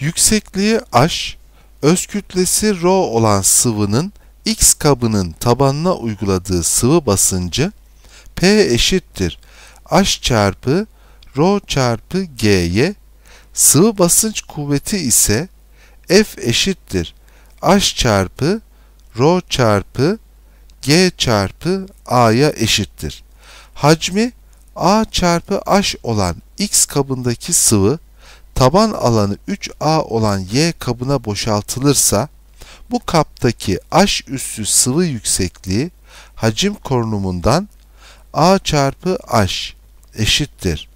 Yüksekliği h, öz kütlesi rho olan sıvının x kabının tabanına uyguladığı sıvı basıncı P eşittir h çarpı rho çarpı g'ye, sıvı basınç kuvveti ise F eşittir h çarpı rho çarpı g çarpı a'ya eşittir. Hacmi a çarpı h olan x kabındaki sıvı taban alanı 3a olan y kabına boşaltılırsa bu kaptaki h üssü sıvı yüksekliği hacim korunumundan a çarpı h eşittir.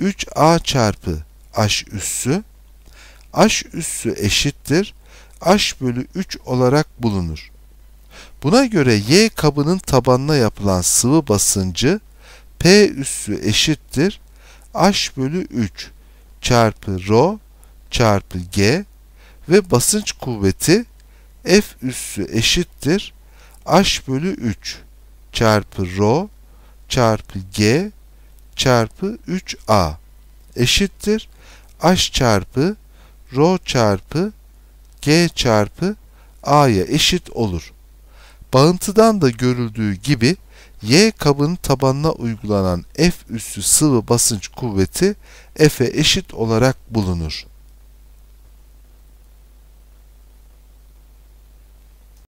3a çarpı h üssü h üssü eşittir. H bölü 3 olarak bulunur. Buna göre y kabının tabanına yapılan sıvı basıncı P üssü eşittir. H bölü 3 çarpı rho çarpı g ve basınç kuvveti F üssü eşittir h bölü 3 çarpı rho çarpı g çarpı 3a eşittir h çarpı rho çarpı g çarpı a'ya eşit olur. Bağıntıdan da görüldüğü gibi y kabının tabanına uygulanan F üssü sıvı basınç kuvveti F'e eşit olarak bulunur.